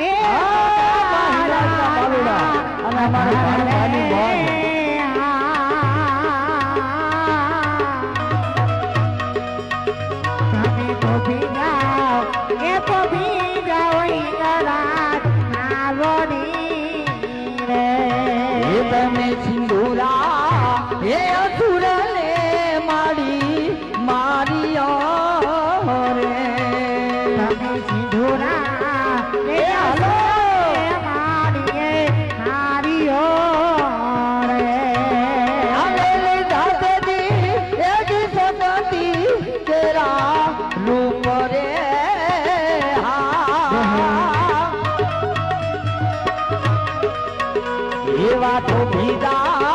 એ બાલુડા અને અમારી ભાણભાની બોન. એવા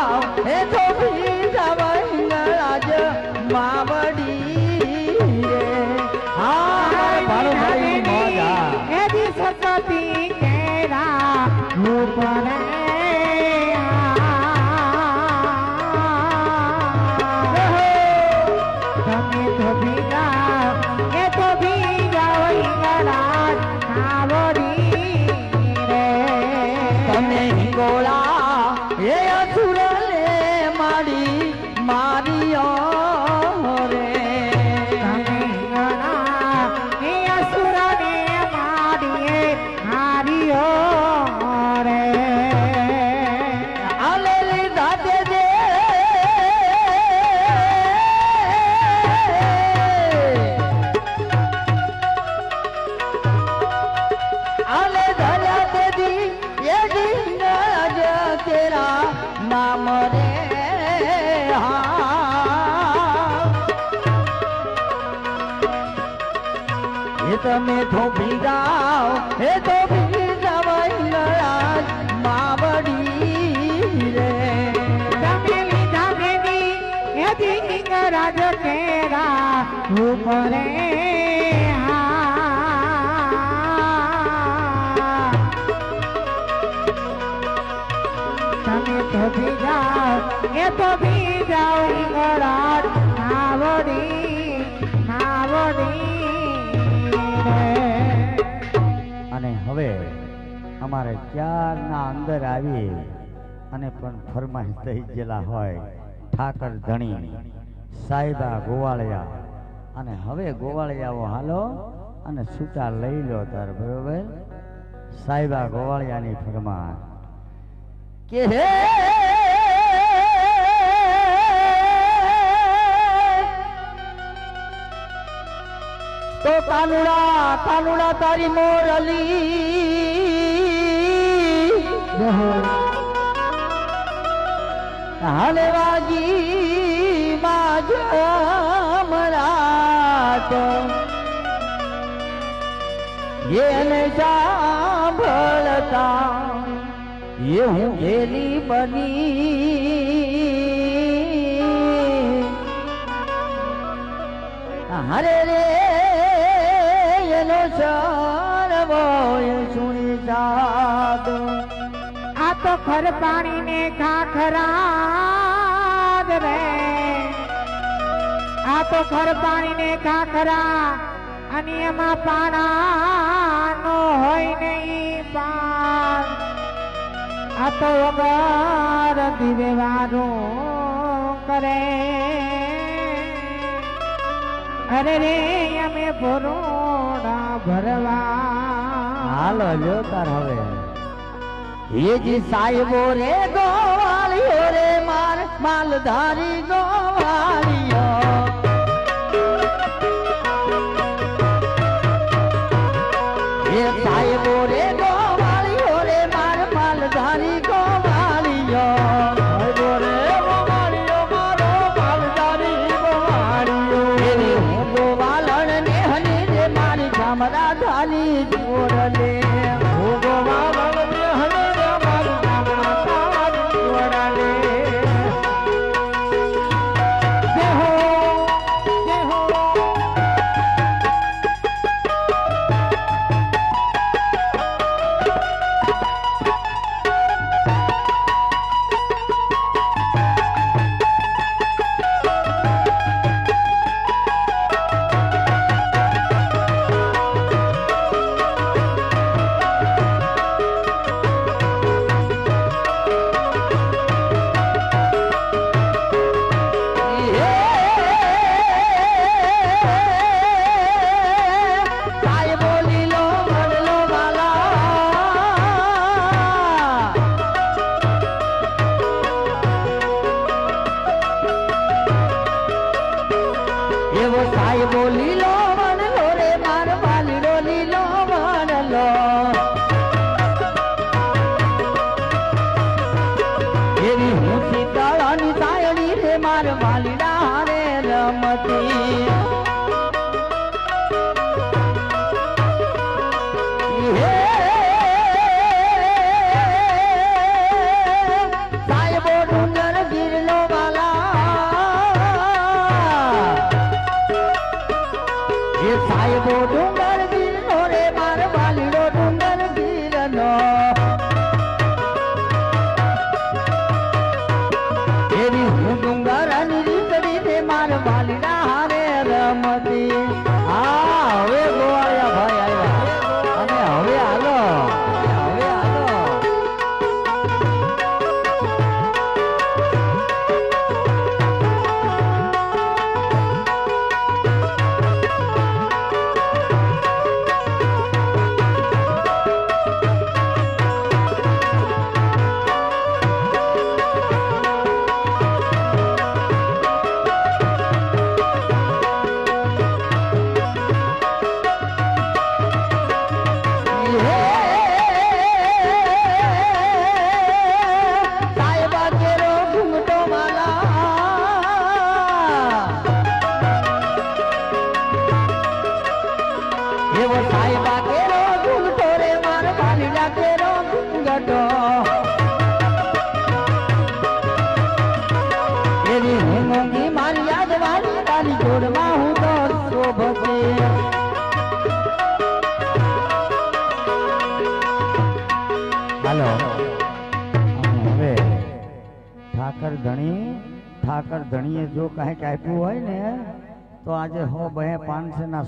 તમે થોભી જાઓ એ થોભી જવાય માવડી રે. તમે લીધા ભેદી એદી હિંગરાજ કેરા ઉપરે હા. તમે તો ભીજાઓ એ તો અમારે ક્યારના અંદર આવી અને પણ ફરમાઈશ થઈ ગયેલા હોય, ઠાકર ધણી સાહેબા ગોવાળિયા. અને હવે ગોવાળિયાઓ હાલો અને છૂટા લઈ લો તાર બરોબર? સાહેબા ગોવાળિયાની ફરમાન. કે હે? તો કાનુડા કાનુડા તારી મોરલી હાલે વાગી માજ મરાત એને સાંભળતા. એ હું ગેલી બની. હરે રે, એનો સર્વો સુણી જાદ તો ખર પાણી ને ખાખરા રે. આ તો ખર પાણી ને ખાખરા અને એમાં પાણા નો હોય નહીં પાર આ તો વગર દીવે કરે. અરે રે, અમે ભરોડા ભરવા. હાલો, લ્યો તાર હવે. જી સાહેબો રે ગોવાળીઓ રે માર માલધારી ગોવાળીઓ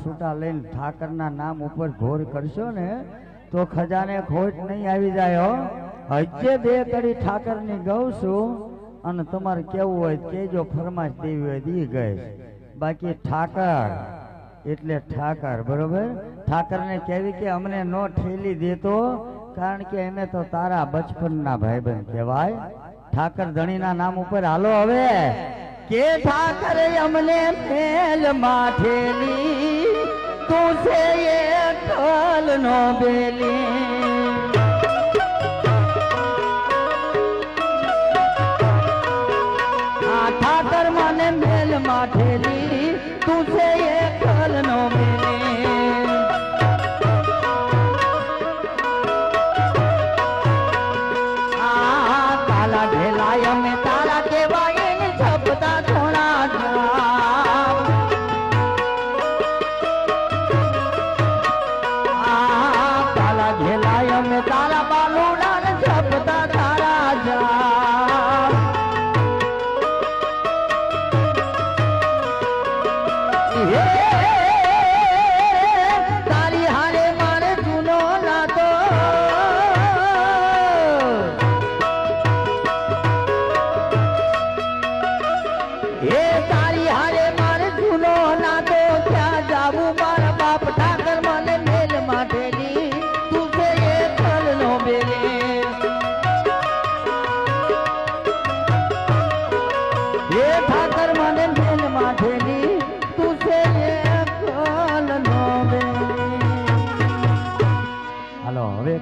છૂટા લઈને ઠાકરના નામ ઉપર ઘોર કરશો ને, તો ખજાને ખોટ નહીં આવી જાય હો. હજે બે કડી ઠાકરની ગઉં છું અને તમારે કેવું હોય કે કેજો ફરમાશ દેવી હોય દી ગઈ બાકી ઠાકર, એટલે ઠાકર, બરોબર? ઠાકરને કહેવી કે અમને નો ઠેલી દેતો, કારણ કે એને તો તારા બચપનના ભાઈબંધ કહેવાય. ઠાકર ધણીના નામ ઉપર હાલો હવે. કે ઠાકર અમને મેલ માઠેલી તું છે એ ઠલ નો બેલી આ ઠાકર મને મેલ માઠેલી તું છે એ ઠલ નો બેલી તાલા ઢેલાય અમે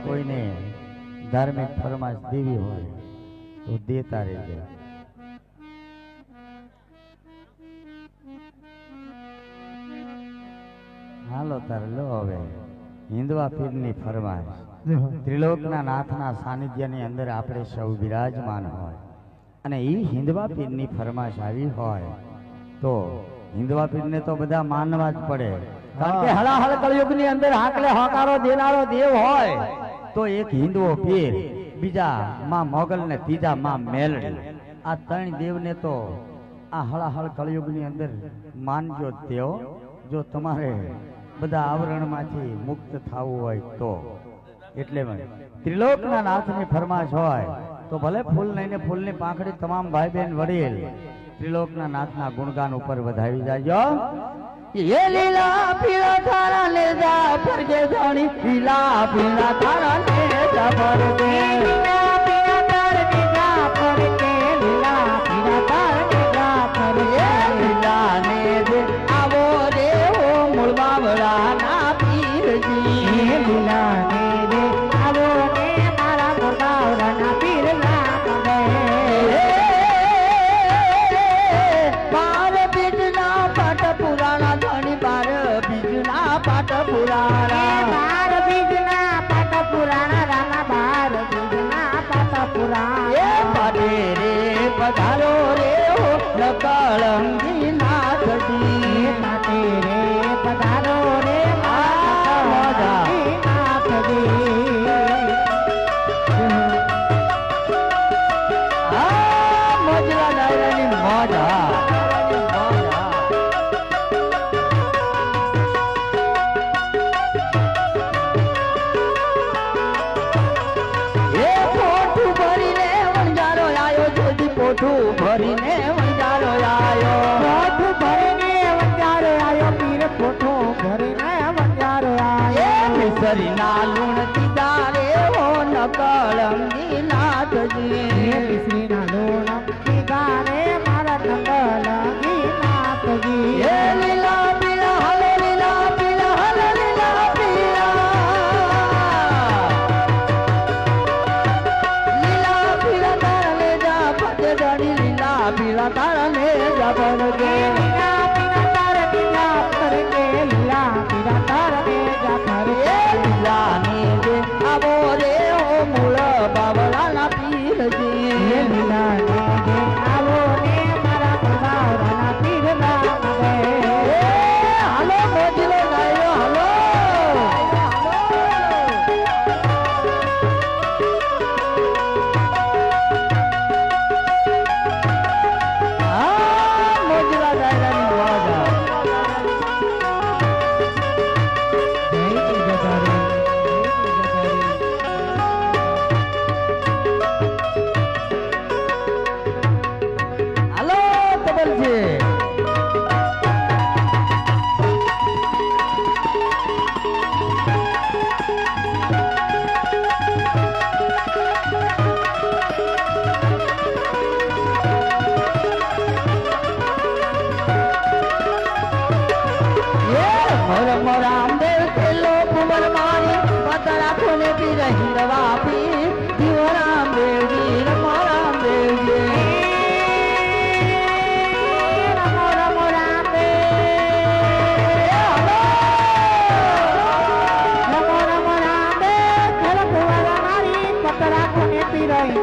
કોઈને ધાર્મિક ફરમાશ દેવી હોય તો દેતા રહેજો. હાલો તાર લો હવે હિન્દવા પીરની ફરમાશ. ત્રિલોકના નાથના સાનિધ્યની અંદર આપણે સૌ બિરાજમાન હોય અને એ હિન્દવા પીરની ફરમાશ આવી હોય તો હિન્દવા પીરને તો બધા માનવા જ પડે. કારણ કે હળાહળ કળયુગની અંદર હાકલે હોકારો દેનારો દેવ હોય. તો એક હિન્દવો પીર બીજા માં મોગલ ને ત્રીજા માં મેલડી. આ ત્રણ દેવને તો આ હળાહળ કળયુગની અંદર માનજો તેઓ. જો તમારે બધા આવરણમાંથી મુક્ત થવું હોય તો. એટલે ત્રિલોકના નાથની ફરમાશ હોય તો ભલે ફૂલ નહીં ને ફૂલની પાંખડી તમામ ભાઈ બહેન વડીલ ત્રિલોકના નાથના ગુણગાન ઉપર વધાવી જાજો. એ લીલા પીળા તારા ને જા ફરજે જાણી. લીલા પીળા તારા ને જા પધારો રે નકળંગી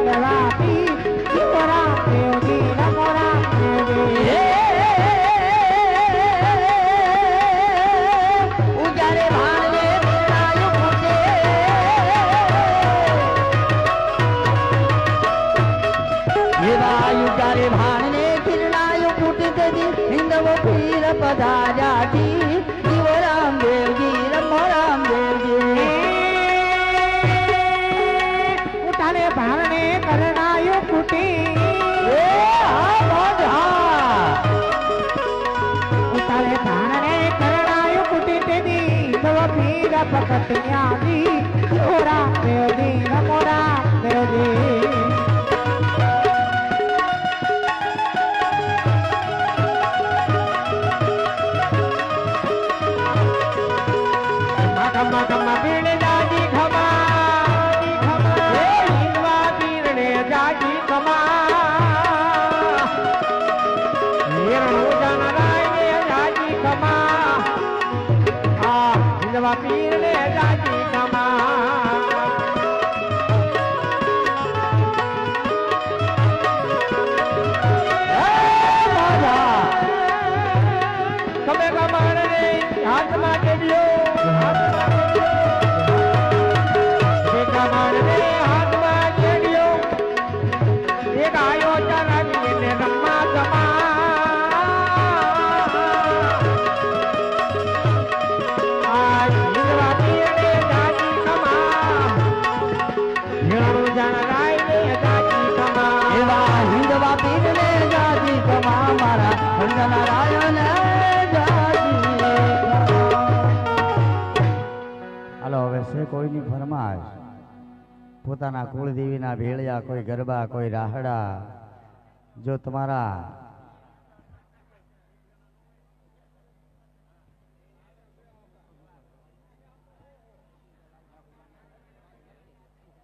પીરો પીર પકટિયાજી ઓ રામ દેવજી કોઈની ફરમાશ પોતાના કુળદેવીના ભેળિયા, કોઈ ગરબા, કોઈ રાહડા. જો તમારા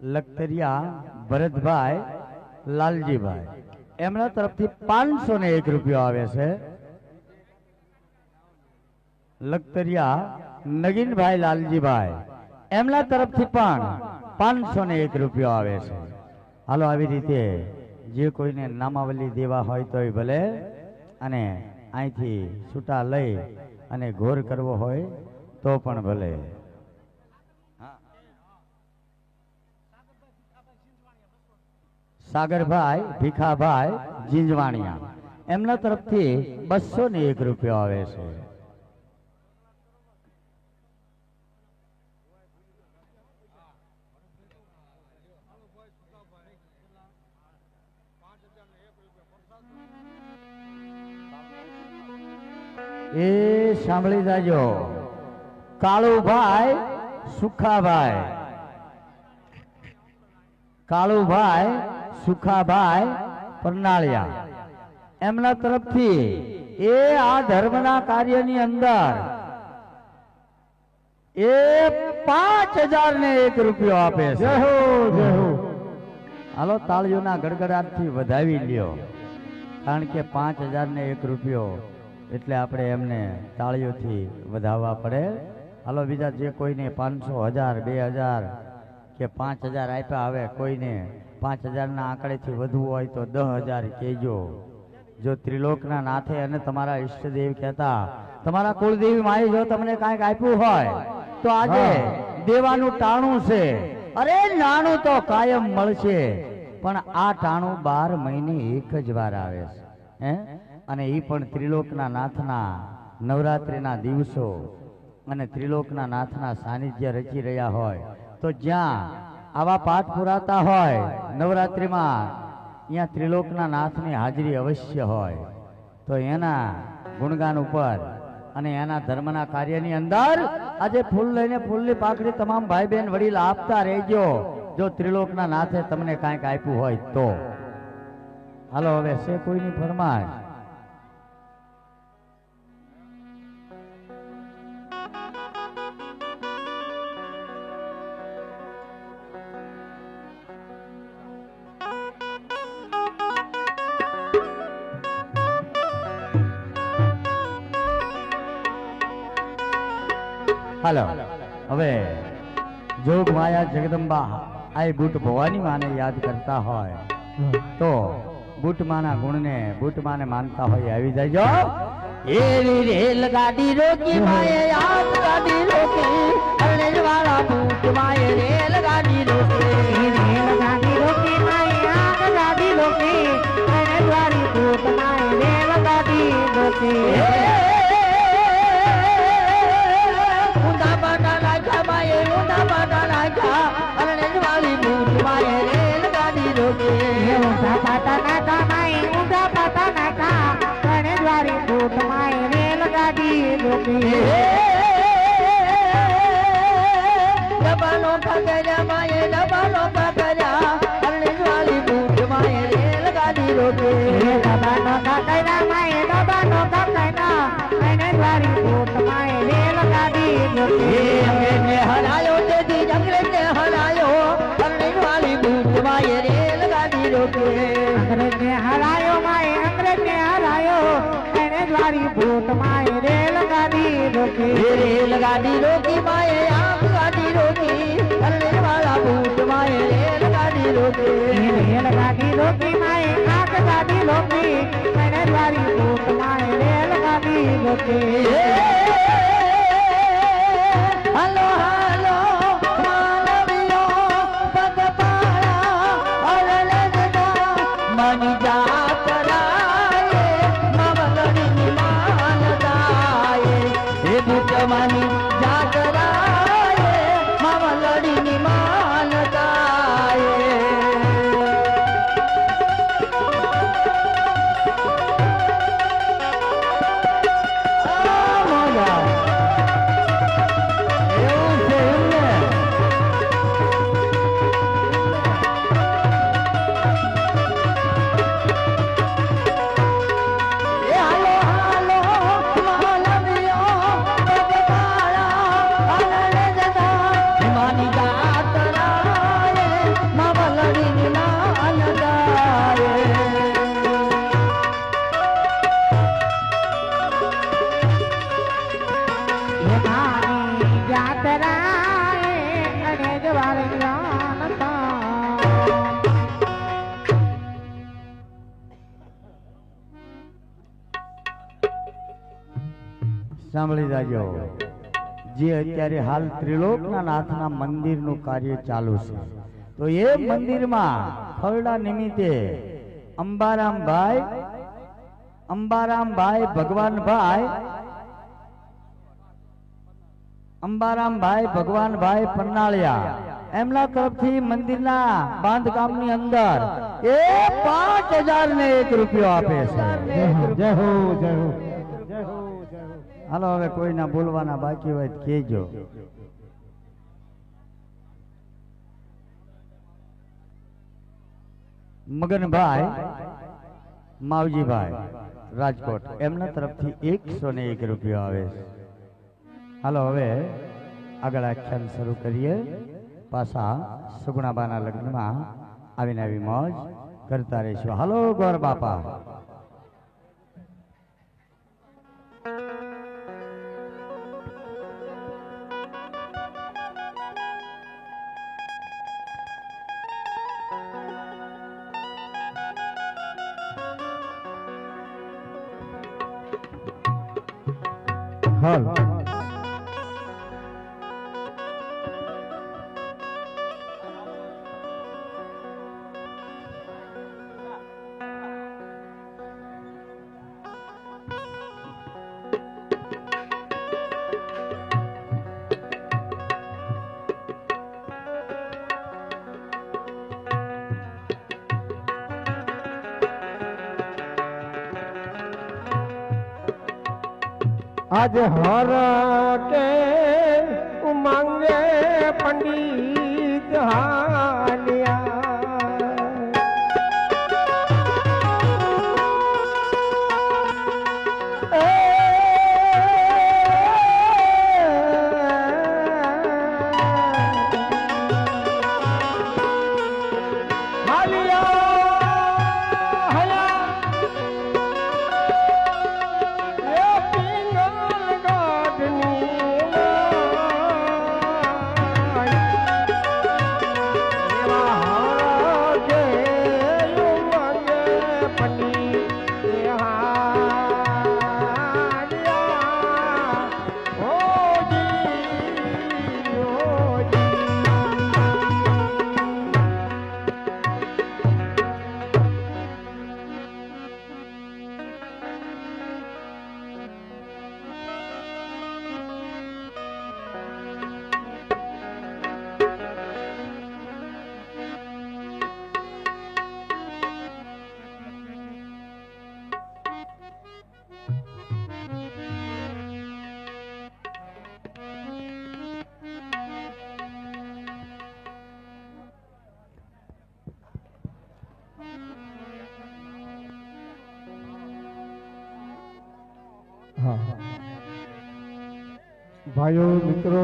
લખતરિયા ભરતભાઈ, લાલજીભાઈ, એમના તરફથી પાંચસો ને એક રૂપિયો આવે છે. લખતરિયા નગીનભાઈ, લાલજીભાઈ. એમના તરફથી પણ પાંચસો ને એક રૂપિયો આવે છે. હાલો, આવી રીતે જે કોઈને નામાવલી દેવા હોય તોય ભલે અને અહીંથી છૂટા લઈ અને ઘોર કરવો હોય તો પણ ભલે. સાગરભાઈ, ભીખાભાઈ, જીંજવાણિયા, એમના તરફથી બસો ને એક રૂપિયો આવે છે. એ સાંભળી જાજો. કાળુભાઈ સુખાભાઈ. કાળુભાઈ સુખાભાઈ પરનાળિયા. એમના તરફથી એ આ ધર્મના કાર્યની અંદર એ પાંચ હજાર ને એક રૂપિયો આપે છે. હાલો તાળીઓના ગડગડાટથી વધાવી લ્યો. કારણ કે પાંચ હજાર ને એક રૂપિયો એટલે આપણે એમને તાળીઓથી વધાવવા પડે. હાલો બીજા જે કોઈને પાંચસો હજાર બે હજાર કે પાંચ હજાર આપ્યા હવે કોઈને પાંચ હજારના આંકડેથી વધુ હોય તો દસ હજાર કહેજો. જો ત્રિલોકના નાથે અને તમારા ઈષ્ટદેવ કહેતા તમારા કુળદેવી માએ જો તમને કાંઈક આપ્યું હોય તો આજે દેવાનું ટાણું છે. અરે નાણું તો કાયમ મળશે પણ આ ટાણું બાર મહિને એક જ વાર આવે છે. હે? અને એ પણ ત્રિલોકના નાથના નવરાત્રિના દિવસો અને ત્રિલોકના નાથના સાનિધ્ય રચી રહ્યા હોય. તો જ્યાં આવા પાઠ પુરાતા હોય, નવરાત્રિમાં અહીંયા ત્રિલોકના નાથની હાજરી અવશ્ય હોય. તો એના ગુણગાન ઉપર અને એના ધર્મના કાર્યની અંદર આજે ફૂલ લઈને ફૂલની પાકડી તમામ ભાઈ બહેન વડીલ આપતા રહેજો. જો ત્રિલોકના નાથે તમને કાંઈક આપ્યું હોય તો. હાલો, હવે છે કોઈની ફરમાશ હાલો. હવે જોગ માયા જગદંબા આ બુટ ભવાની માને યાદ કરતા હોય. તો બુટ માના ગુણને બુટ માને માનતા હોય આવી જાયજો એવી રેલ ગાડી રોકી માએ યાદ ગાડી રોકી. અરણેજ વાળા બુટ માએ રેલ ગાડી રોકી. રેલગાડી રોકી માય યાદ ગાડી રોકી. અને વાળી બુટ માય રેલગાડી રોકી. રોકી ડબાનો પકડ્યા માએ ડબાનો પકડ્યા વાળી બુટ માએ રેલ ગાડી ડબાનો રેલગાડી અંગ્રેજને હરાયો તેથી અંગ્રેજને હરાયો વાલી માએ રોકી હરાયો એને દ્વારી ભૂત માય રોકી રેલ ગાડી રોકી માએ આપ ગાડી રોકી અરણેજ વાળા બૂટ માએ રેલ ગાડી રોકી રેલગાડી રોકી માય આપ ગાડી રોકી એને દ્વારી ભૂત માય રેલગાડી રોકી હલો હાલો સાંભળી જાજો. જે અત્યારે હાલ ત્રિલોકના નાથના મંદિરનું કાર્ય ચાલુ છે. તો એ મંદિરમાં ખરડા નિમિત્તે અંબારામભાઈ અંબારામભાઈ ભગવાનભાઈ અંબારામભાઈ ભગવાનભાઈ પન્નાળિયા એમના તરફથી મંદિરના બાંધકામની અંદર એ પાંચ હજાર ને એક રૂપિયો આપે છે. જય હો જય હો. હાલો, હવે કોઈના બોલવાના બાકી હોય કહેજો. મગનભાઈ, માવજીભાઈ, રાજકોટ, એમના તરફથી એકસો ને એક રૂપિયો આવે છે. હાલો, હવે આગળ આખ્યાન શરૂ કરીએ. પાછા સુગુણાબાના લગ્નમાં આવીને આવી મોજ કરતા રહીશું. હાલો, ગોર બાપા. આજ હર કે ઉમંગે પંડિત હાલિયા હા. ભાઈઓ, મિત્રો,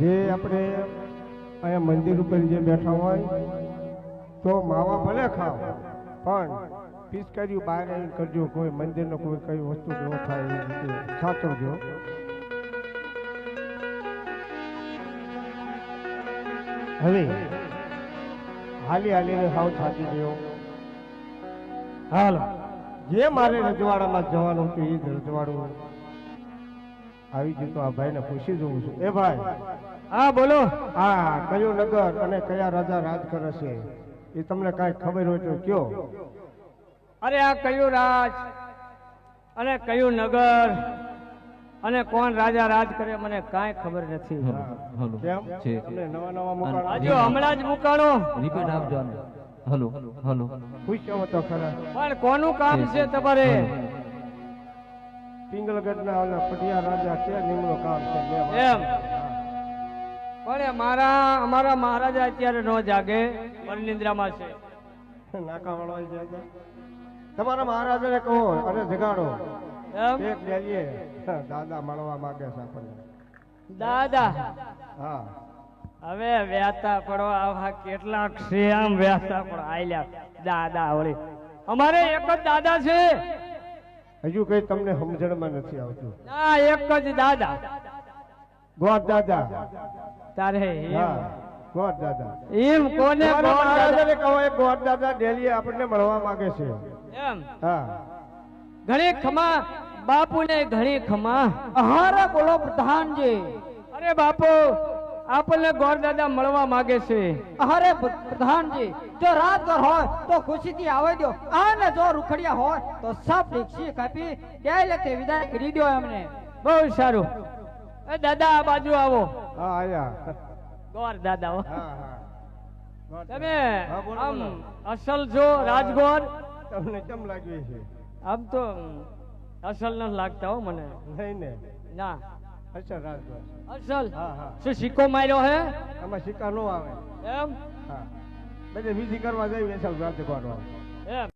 જે આપણે અહીંયા મંદિર ઉપર જે બેઠા હોય, તો માવા ભલે ખાવ, પણ પિચકારીઓ બહાર આવીને કરજો, કોઈ મંદિરનો કોઈ કઈ વસ્તુ ન થાય સાચવજો. હવે, હાલી હાલીને સાવ થાકી ગયો. હાલ. જે મારે રજવાડામાં જવાનું હતું એ જ રજવાડું આવી ગયું તો આ ભાઈને પૂછી જોઉં છું. એ ભાઈ હા બોલો. હા કયું નગર અને કયા રાજા રાજ કરે છે? એ તમને કાંઈ ખબર હોય તો કયો. અરે આ કયું રાજ અને કયું નગર અને કોણ રાજા રાજ કરે મને કાંઈ ખબર નથી. કેમ? છે નવા નવા મુકાણ હજુ હમણાં જ મુકાણો? રિપીટ આપજો. Hello hello. પૂછ્યો તો ખરા. પણ કોનું કામ છે તમારે? પિંગલગઢના ઓલા પટિયા રાજા કે નિમણો કામ છે એમ. પણ મારા અમારા મહારાજા અત્યારે ન જાગે પરનિંદ્રામાં છે. નાકા વાળો જાગે. તમારા મહારાજાને કહો અને જગાડો. એમ? એક જઈએ દાદા મળવા માંગે છે આપણને. દાદા? હા. હવે વ્યાતા પડો આવા કેટલાક છે આમ વ્યાતા પડો. આયલા દાદા વળી. અમારે એક જ દાદા છે. હજુ કઈ તમને સમજણમાં નથી આવતું. ના એક જ દાદા. ગોડ દાદા. તારે એમ- ગોડ દાદા. એમ કોને તમારા દાદા? કહો એ ગોડ દાદા ડેલી આપણને મળવા માંગે છે. એમ? હા. ઘણી ખમા બાપુને ઘણી ખમા. અરે બોલો પ્રધાનજી. અરે બાપુ આપણને ગોર દાદા મળવા માંગે છે. અરે પ્ર- પ્રધાનજી જો રાતભર હોય તો ખુશીથી આવી દો અને જો રૂખડિયા હોય તો સાફ રિક્ષી કાપી ડાયરેક્ટ વિદાય કરી દો એમને. બહુ સારું. એ દાદા આ બાજુ આવો. હા આયા. ગોર દાદા હા. હા તમે આમ અસલ જો રાજગોર? તમને કેમ લાગ્યું છે? આમ તો અસલ ન લાગતા હો મને. નહીં ને. ના. અચ્છા રાજગોર અસલ. હા હા. શું સિક્કો માર્યો હે? આમાં સિક્કા નો આવે. એમ? હા. બધે વિધિ કરવા જઈએ છે રાજગોર એમ.